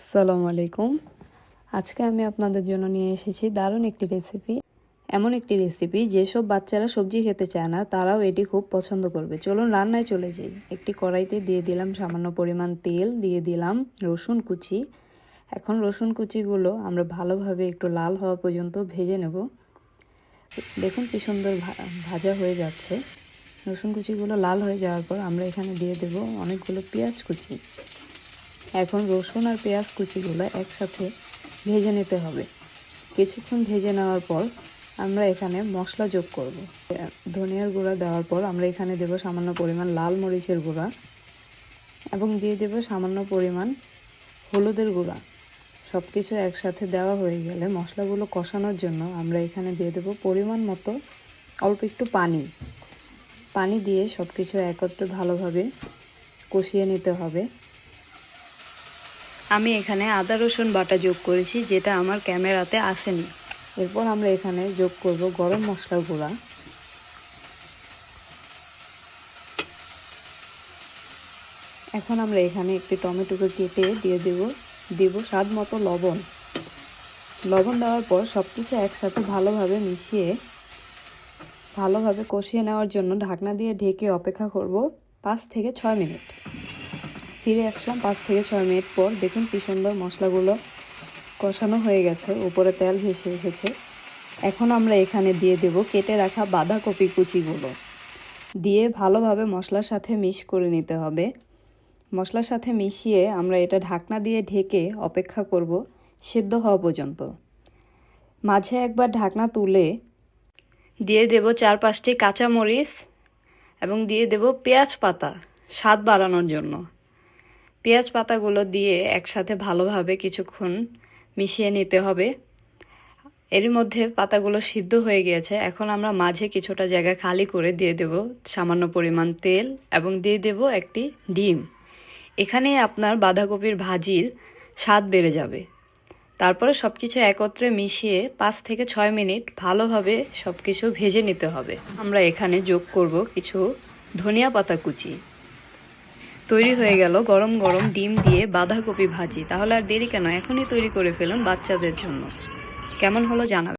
আসসালামু আলাইকুম। আজকে আমি আপনাদের জন্য নিয়ে এসেছি দারুণ একটি রেসিপি এমন একটি রেসিপি যেসব বাচ্চারা সবজি খেতে চায় না, তারাও এটি খুব পছন্দ করবে। চলুন রান্নায় চলে যাই। একটি কড়াইতে দিয়ে দিলাম সামান্য পরিমাণ তেল, দিয়ে দিলাম রসুন কুচি। এখন রসুন কুচিগুলো আমরা ভালোভাবে একটু লাল হওয়া পর্যন্ত ভেজে নেব। দেখুন কি সুন্দর ভাজা হয়ে যাচ্ছে। রসুন কুচিগুলো লাল হয়ে যাওয়ার পর আমরা এখানে দিয়ে দেব অনেকগুলো পেঁয়াজ কুচি। এখন রসুন আর পেঁয়াজ কুচিগুলো একসাথে ভেজে নিতে হবে। কিছুক্ষণ ভেজে নেওয়ার পর আমরা এখানে মশলা যোগ করব। ধনিয়ার গুঁড়া দেওয়ার পর আমরা এখানে দেব সামান্য পরিমাণ লাল মরিচের গুঁড়া এবং দিয়ে দেব সামান্য পরিমাণ হলুদের গুঁড়া। সব কিছু একসাথে দেওয়া হয়ে গেলে মশলাগুলো কষানোর জন্য আমরা এখানে দিয়ে দেব পরিমাণ মতো অল্প একটু পানি। পানি দিয়ে সব কিছু একত্রে ভালোভাবে কষিয়ে নিতে হবে। আমি এখানে আদা, রসুন বাটা যোগ করেছি, যেটা আমার ক্যামেরাতে আসেনি। এরপর আমরা এখানে যোগ করব গরম মশলা গুঁড়া। এখন আমরা এখানে একটি টমেটোকে কেটে দিয়ে দেব দেব স্বাদ মতো লবণ। লবণ দেওয়ার পর সব কিছু একসাথে ভালোভাবে মিশিয়ে, ভালোভাবে কষিয়ে নেওয়ার জন্য ঢাকনা দিয়ে ঢেকে অপেক্ষা করব পাঁচ থেকে ছয় মিনিট। ফিরে আসলাম পাঁচ থেকে ছয় মিনিট পর। দেখুন কি সুন্দর মশলাগুলো কষানো হয়ে গেছে। উপরে তেল ভেসে এসেছে। এখন আমরা এখানে দিয়ে দেব কেটে রাখা বাঁধাকপি কুচিগুলো। দিয়ে ভালোভাবে মশলার সাথে মিশ করে নিতে হবে। মশলার সাথে মিশিয়ে আমরা এটা ঢাকনা দিয়ে ঢেকে অপেক্ষা করব সেদ্ধ হওয়া পর্যন্ত। মাঝে একবার ঢাকনা তুলে দিয়ে দেব চার পাঁচটি কাঁচামরিচ এবং দিয়ে দেব পেঁয়াজ পাতা স্বাদ বাড়ানোর জন্য। পেঁয়াজ পাতাগুলো দিয়ে একসাথে ভালোভাবে কিছুক্ষণ মিশিয়ে নিতে হবে। এর মধ্যে পাতাগুলো সিদ্ধ হয়ে গিয়েছে। এখন আমরা মাঝে কিছুটা জায়গা খালি করে দিয়ে দেব সামান্য পরিমাণ তেল এবং দিয়ে দেব একটি ডিম। এখানে আপনার বাঁধাকপির ভাজির স্বাদ বেড়ে যাবে। তারপরে সব কিছু একত্রে মিশিয়ে পাঁচ থেকে ছয় মিনিট ভালোভাবে সব কিছু ভেজে নিতে হবে। আমরা এখানে যোগ করব কিছু ধনিয়া পাতা কুচি। তৈরি হয়ে গেল গরম গরম ডিম দিয়ে বাঁধাকপি ভাজি। তাহলে আর দেরি কেন? এখনই তৈরি করে ফেলুন বাচ্চাদের জন্য। কেমন হলো জানাবেন।